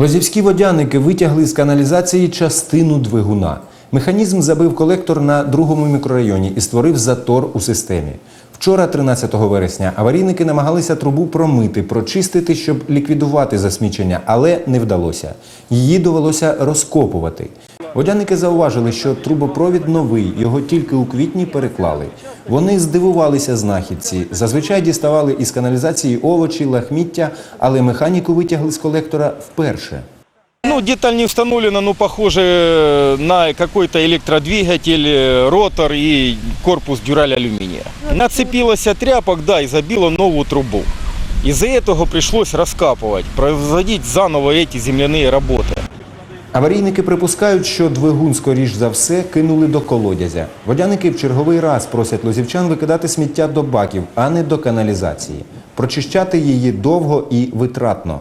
Лозівські водяники витягли з каналізації частину двигуна. Механізм забив колектор на другому мікрорайоні і створив затор у системі. Вчора, 13 вересня, аварійники намагалися трубу промити, прочистити, щоб ліквідувати засмічення, але не вдалося. Її довелося розкопувати. Водяники зауважили, що трубопровід новий, його тільки у квітні переклали. Вони здивувалися знахідці. Зазвичай діставали із каналізації овочі, лахміття, але механіку витягли з колектора вперше. Ну, деталь не установлена, но похоже на какой-то электродвигатель, э, ротор и корпус дюраль алюминия. Нацепилась тряпок, да, и забила новую трубу. Из-за этого пришлось раскапывать, производить заново эти земляные работы. Аварійники припускають, що двигун, скоріш за все, кинули до колодязя. Водяники в черговий раз просять лозівчан викидати сміття до баків, а не до каналізації. Прочищати її довго і витратно.